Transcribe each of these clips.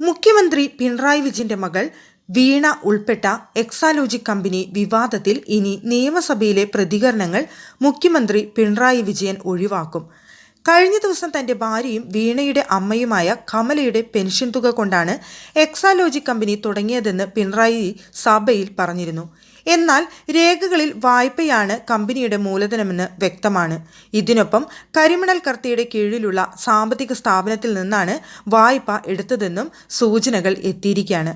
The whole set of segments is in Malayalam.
മുഖ്യമന്ത്രി പിണറായി വിജയന്റെ മകൾ വീണ ഉൾപ്പെട്ട എക്സാലോജി കമ്പനി വിവാദത്തിൽ ഇനി നിയമസഭയിലെ പ്രതികരണങ്ങൾ മുഖ്യമന്ത്രി പിണറായി വിജയൻ ഒഴിവാക്കും. കഴിഞ്ഞ ദിവസം തന്റെ ഭാര്യയും വീണയുടെ അമ്മയുമായ കമലയുടെ പെൻഷൻ തുക കൊണ്ടാണ് എക്സാലോജി കമ്പനി തുടങ്ങിയതെന്ന് പിണറായി സഭയിൽ പറഞ്ഞിരുന്നു. എന്നാൽ രേഖകളിൽ വായ്പയാണ് കമ്പനിയുടെ മൂലധനമെന്ന് വ്യക്തമാണ്. ഇതിനൊപ്പം കരിമണൽ കർത്തിയുടെ കീഴിലുള്ള സാമ്പത്തിക സ്ഥാപനത്തിൽ നിന്നാണ് വായ്പ എടുത്തതെന്നും സൂചനകൾ എത്തിയിരിക്കുകയാണ്.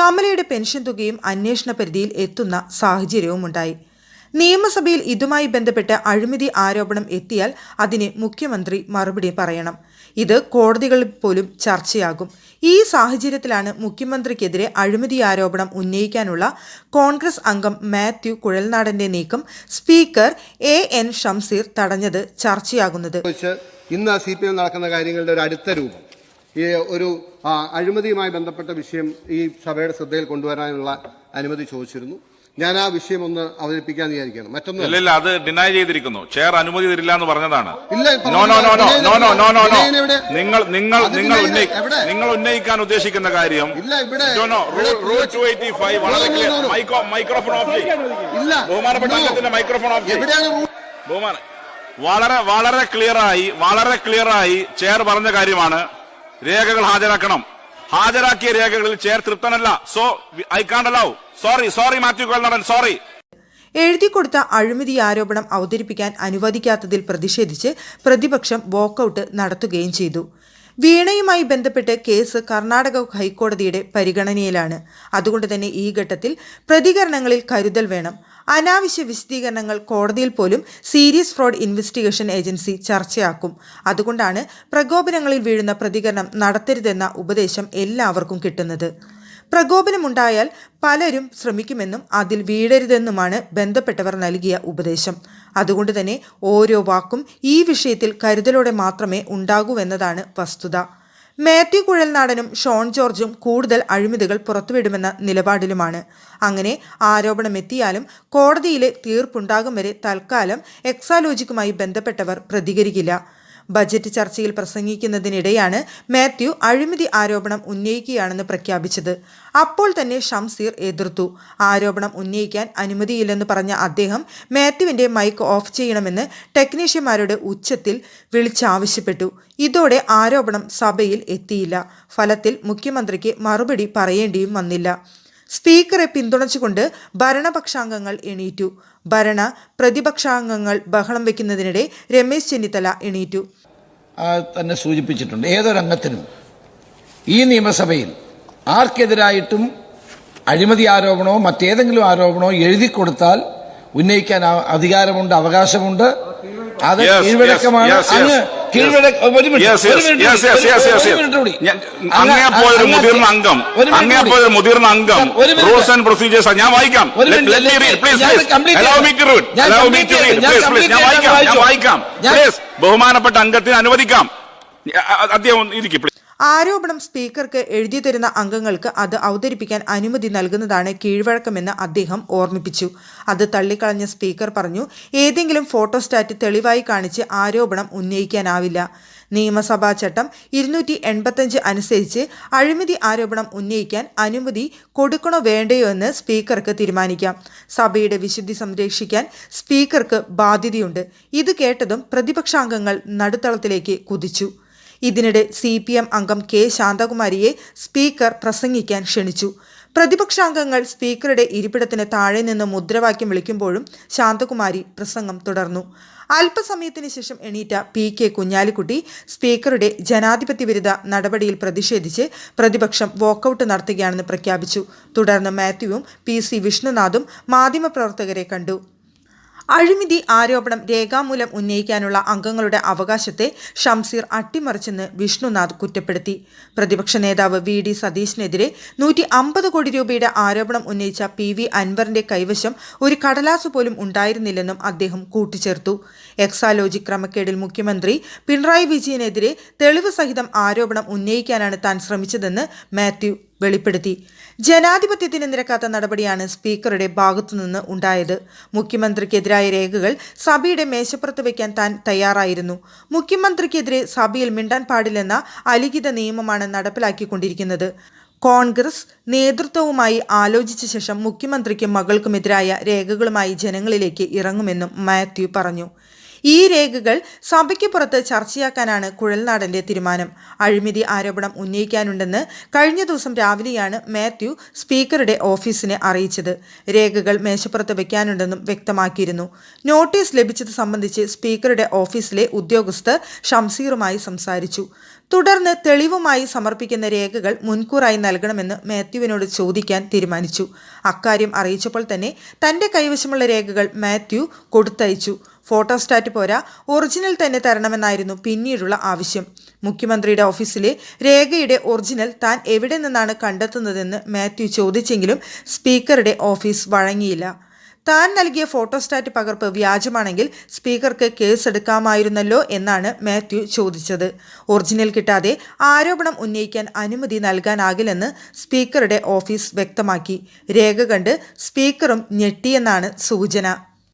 കമലയുടെ പെൻഷൻ തുകയും അന്വേഷണ പരിധിയിൽ എത്തുന്ന സാഹചര്യവുമുണ്ടായി. നിയമസഭയിൽ ഇതുമായി ബന്ധപ്പെട്ട് അഴിമതി ആരോപണം എത്തിയാൽ അതിന് മുഖ്യമന്ത്രി മറുപടി പറയണം. ഇത് കോടതികളിൽ പോലും ചർച്ചയാകും. ഈ സാഹചര്യത്തിലാണ് മുഖ്യമന്ത്രിക്കെതിരെ അഴിമതി ആരോപണം ഉന്നയിക്കാനുള്ള കോൺഗ്രസ് അംഗം മാത്യു കുഴൽനാടന്റെ നീക്കം സ്പീക്കർ എ എൻ ഷംസീർ തടഞ്ഞത് ചർച്ചയാകുന്നത്. ഇന്ന് സി പി എം നടക്കുന്ന കാര്യങ്ങളുടെ ഒരു അടുത്ത രൂപം. ഈ ഒരു അഴിമതിയുമായി ബന്ധപ്പെട്ട വിഷയം ഈ സഭയുടെ ശ്രദ്ധയിൽ കൊണ്ടുവരാനുള്ള അനുമതി ചോദിച്ചിരുന്നു. ഞാൻ ആ വിഷയം ഒന്ന് അവതരിപ്പിക്കാൻ വിചാരിക്കണം മറ്റൊന്ന് ഇല്ല ഇല്ല അത് ഡിനൈ ചെയ്തിരിക്കുന്നു. ചെയർ അനുമതി തരില്ല എന്ന് പറഞ്ഞതാണ്. നിങ്ങൾ നിങ്ങൾ നിങ്ങൾ നിങ്ങൾ ഉന്നയിക്കാൻ ഉദ്ദേശിക്കുന്ന കാര്യം മൈക്രോഫോൺ ഓഫ് ഇല്ല. ബഹുമാനപ്പെട്ട മൈക്രോഫോൺ ഓഫ് ബഹുമാന വളരെ വളരെ ക്ലിയറായി വളരെ ക്ലിയറായി ചെയർ പറഞ്ഞ കാര്യമാണ്. രേഖകൾ ഹാജരാക്കണം. ഹാജരാക്കിയ രേഖകളിൽ ചെയർ തൃപ്തനല്ല. സോ ഐ കാണ്ടല്ലോ സോറി സോറി മാത്യു കൊല്ലടൻ സോറി എഴുതി കൊടുത്ത അഴിമതി ആരോപണം അവതരിപ്പിക്കാൻ അനുവദിക്കാത്തതിൽ പ്രതിഷേധിച്ച് പ്രതിപക്ഷം വോക്കൌട്ട് നടത്തുകയും ചെയ്തു. വീണയുമായി ബന്ധപ്പെട്ട് കേസ് കർണാടക ഹൈക്കോടതിയുടെ പരിഗണനയിലാണ്. അതുകൊണ്ട് തന്നെ ഈ ഘട്ടത്തിൽ പ്രതികരണങ്ങളിൽ കരുതൽ വേണം. അനാവശ്യ വിശദീകരണങ്ങൾ കോടതിയിൽ പോലും സീരിയസ് ഫ്രോഡ് ഇൻവെസ്റ്റിഗേഷൻ ഏജൻസി ചർച്ചയാക്കും. അതുകൊണ്ടാണ് പ്രകോപനങ്ങളിൽ വീഴുന്ന പ്രതികരണം നടത്തരുതെന്ന ഉപദേശം എല്ലാവർക്കും കിട്ടുന്നത്. പ്രകോപനമുണ്ടായാൽ പലരും ശ്രമിക്കുമെന്നും അതിൽ വീഴരുതെന്നുമാണ് ബന്ധപ്പെട്ടവർ നൽകിയ ഉപദേശം. അതുകൊണ്ട് തന്നെ ഓരോ വാക്കും ഈ വിഷയത്തിൽ കരുതലോടെ മാത്രമേ ഉണ്ടാകൂവെന്നതാണ് വസ്തുത. മാത്യു കുഴൽനാടനും ഷോൺ ജോർജും കൂടുതൽ അഴിമതികൾ പുറത്തുവിടുമെന്ന നിലപാടിലുമാണ്. അങ്ങനെ ആരോപണമെത്തിയാലും കോടതിയിലെ തീർപ്പുണ്ടാകും വരെ തൽക്കാലം എക്സാലോജിക്കുമായി ബന്ധപ്പെട്ടവർ പ്രതികരിക്കില്ല. ബജറ്റ് ചർച്ചയിൽ പ്രസംഗിക്കുന്നതിനിടെയാണ് മാത്യു അഴിമതി ആരോപണം ഉന്നയിക്കുകയാണെന്ന് പ്രഖ്യാപിച്ചത്. അപ്പോൾ തന്നെ ഷംസീർ എതിർത്തു. ആരോപണം ഉന്നയിക്കാൻ അനുമതിയില്ലെന്ന് പറഞ്ഞ അദ്ദേഹം മാത്യുവിന്റെ മൈക്ക് ഓഫ് ചെയ്യണമെന്ന് ടെക്നീഷ്യന്മാരോട് ഉച്ചത്തിൽ വിളിച്ചാവശ്യപ്പെട്ടു. ഇതോടെ ആരോപണം സഭയിൽ എത്തിയില്ല. ഫലത്തിൽ മുഖ്യമന്ത്രിക്ക് മറുപടി പറയേണ്ടിയും വന്നില്ല. സ്പീക്കറെ പിന്തുണച്ചുകൊണ്ട് ഭരണപക്ഷാംഗങ്ങൾ എണീറ്റു. ഭരണ പ്രതിപക്ഷാംഗങ്ങൾ ബഹളം വയ്ക്കുന്നതിനിടെ രമേശ് ചെന്നിത്തല എണീറ്റു. തന്നെ സൂചിപ്പിച്ചിട്ടുണ്ട്. ഏതൊരംഗത്തിനും ഈ നിയമസഭയിൽ ആർക്കെതിരായിട്ടും അഴിമതി ആരോപണമോ മറ്റേതെങ്കിലും ആരോപണമോ എഴുതി കൊടുത്താൽ ഉന്നയിക്കാൻ അധികാരമുണ്ട് അവകാശമുണ്ട്. അത് കീഴ്വഴക്കമാണ്. അങ്ങ് അങ്ങേപ്പോയൊരു മുതിർന്ന അംഗം. അങ്ങേപ്പോയൊരു മുതിർന്ന അംഗം. റൂൾസ് ആൻഡ് പ്രൊസീജിയേഴ്സ് ഞാൻ വായിക്കാം. ഞാൻ വായിക്കാം ഞാൻ വായിക്കാം. ബഹുമാനപ്പെട്ട അംഗത്തിന് അനുവദിക്കാം. അദ്ദേഹം ഇരിക്കും ആരോപണം സ്പീക്കർക്ക് എഴുതി തരുന്ന അംഗങ്ങൾക്ക് അത് അവതരിപ്പിക്കാൻ അനുമതി നൽകുന്നതാണ് കീഴ്വഴക്കമെന്ന് അദ്ദേഹം ഓർമ്മിപ്പിച്ചു. അത് തള്ളിക്കളഞ്ഞ സ്പീക്കർ പറഞ്ഞു ഏതെങ്കിലും ഫോട്ടോസ്റ്റാറ്റ് തെളിവായി കാണിച്ച് ആരോപണം ഉന്നയിക്കാനാവില്ല. നിയമസഭാ ചട്ടം ഇരുന്നൂറ്റി എൺപത്തഞ്ച് അനുസരിച്ച് അഴിമതി ആരോപണം ഉന്നയിക്കാൻ അനുമതി കൊടുക്കണോ വേണ്ടയോ എന്ന് സ്പീക്കർക്ക് തീരുമാനിക്കാം. സഭയുടെ വിശുദ്ധി സംരക്ഷിക്കാൻ സ്പീക്കർക്ക് ബാധ്യതയുണ്ട്. ഇത് കേട്ടതും പ്രതിപക്ഷാംഗങ്ങൾ നടുത്തളത്തിലേക്ക് കുതിച്ചു. ഇതിനിടെ സി പി എം അംഗം കെ ശാന്തകുമാരിയെ സ്പീക്കർ പ്രസംഗിക്കാൻ ക്ഷണിച്ചു. പ്രതിപക്ഷാംഗങ്ങൾ സ്പീക്കറുടെ ഇരിപ്പിടത്തിന് താഴെ നിന്ന് മുദ്രാവാക്യം വിളിക്കുമ്പോഴും ശാന്തകുമാരി പ്രസംഗം തുടർന്നു. അല്പസമയത്തിന് ശേഷം എണീറ്റ പി കെ കുഞ്ഞാലിക്കുട്ടി സ്പീക്കറുടെ ജനാധിപത്യ വിരുദ്ധ നടപടിയിൽ പ്രതിഷേധിച്ച് പ്രതിപക്ഷം വോക്കൌട്ട് നടത്തുകയാണെന്ന് പ്രഖ്യാപിച്ചു. തുടർന്ന് മാത്യുവും പി സി വിഷ്ണുനാഥും മാധ്യമപ്രവർത്തകരെ കണ്ടു. അഴിമതി ആരോപണം രേഖാമൂലം ഉന്നയിക്കാനുള്ള അംഗങ്ങളുടെ അവകാശത്തെ ഷംസീർ അട്ടിമറിച്ചെന്ന് വിഷ്ണുനാഥ് കുറ്റപ്പെടുത്തി. പ്രതിപക്ഷ നേതാവ് വി ഡി സതീശിനെതിരെ നൂറ്റി അമ്പത് കോടി രൂപയുടെ ആരോപണം ഉന്നയിച്ച പി വി അൻവറിന്റെ കൈവശം ഒരു കടലാസ് പോലും ഉണ്ടായിരുന്നില്ലെന്നും അദ്ദേഹം കൂട്ടിച്ചേർത്തു. എക്സാലോജി ക്രമക്കേടിൽ മുഖ്യമന്ത്രി പിണറായി വിജയനെതിരെ തെളിവ് സഹിതം ആരോപണം ഉന്നയിക്കാനാണ് താൻ ശ്രമിച്ചതെന്ന് മാത്യു വെളിപ്പെടുത്തി. ജനാധിപത്യത്തിന് നിരക്കാത്ത നടപടിയാണ് സ്പീക്കറുടെ ഭാഗത്തുനിന്ന് ഉണ്ടായത്. മുഖ്യമന്ത്രിക്കെതിരായ രേഖകൾ സഭയുടെ മേശപ്പുറത്ത് വയ്ക്കാൻ താൻ തയ്യാറായിരുന്നു. മുഖ്യമന്ത്രിക്കെതിരെ സഭയിൽ മിണ്ടാൻ പാടില്ലെന്ന അലിഖിത നിയമമാണ് നടപ്പിലാക്കിക്കൊണ്ടിരിക്കുന്നത്. കോൺഗ്രസ് നേതൃത്വവുമായി ആലോചിച്ച ശേഷം മുഖ്യമന്ത്രിക്കും മകൾക്കുമെതിരായ രേഖകളുമായി ജനങ്ങളിലേക്ക് ഇറങ്ങുമെന്നും മാത്യു പറഞ്ഞു. ഈ രേഖകൾ സഭയ്ക്ക് പുറത്ത് ചർച്ചയാക്കാനാണ് കുഴൽനാടന്റെ തീരുമാനം. അഴിമതി ആരോപണം ഉന്നയിക്കാനുണ്ടെന്ന് കഴിഞ്ഞ ദിവസം രാവിലെയാണ് മാത്യു സ്പീക്കറുടെ ഓഫീസിനെ അറിയിച്ചത്. രേഖകൾ മേശപ്പുറത്ത് വയ്ക്കാനുണ്ടെന്നും വ്യക്തമാക്കിയിരുന്നു. നോട്ടീസ് ലഭിച്ചത് സംബന്ധിച്ച് സ്പീക്കറുടെ ഓഫീസിലെ ഉദ്യോഗസ്ഥർ ഷംസീറുമായി സംസാരിച്ചു. തുടർന്ന് തെളിവുമായി സമർപ്പിക്കുന്ന രേഖകൾ മുൻകൂറായി നൽകണമെന്ന് മാത്യുവിനോട് ചോദിക്കാൻ തീരുമാനിച്ചു. അക്കാര്യം അറിയിച്ചപ്പോൾ തന്നെ തന്റെ കൈവശമുള്ള രേഖകൾ മാത്യു കൊടുത്തയച്ചു. ഫോട്ടോസ്റ്റാറ്റ് പോരാ ഒറിജിനൽ തന്നെ തരണമെന്നായിരുന്നു പിന്നീടുള്ള ആവശ്യം. മുഖ്യമന്ത്രിയുടെ ഓഫീസിലെ രേഖയുടെ ഒറിജിനൽ താൻ എവിടെ നിന്നാണ് കണ്ടെത്തുന്നതെന്ന് മാത്യു ചോദിച്ചെങ്കിലും സ്പീക്കറുടെ ഓഫീസ് വഴങ്ങിയില്ല. താൻ നൽകിയ ഫോട്ടോസ്റ്റാറ്റ് പകർപ്പ് വ്യാജമാണെങ്കിൽ സ്പീക്കർക്ക് കേസെടുക്കാമായിരുന്നല്ലോ എന്നാണ് മാത്യു ചോദിച്ചത്. ഒറിജിനൽ കിട്ടാതെ ആരോപണം ഉന്നയിക്കാൻ അനുമതി നൽകാനാകില്ലെന്ന് സ്പീക്കറുടെ ഓഫീസ് വ്യക്തമാക്കി. രേഖ കണ്ട് സ്പീക്കറും ഞെട്ടിയെന്നാണ് സൂചന.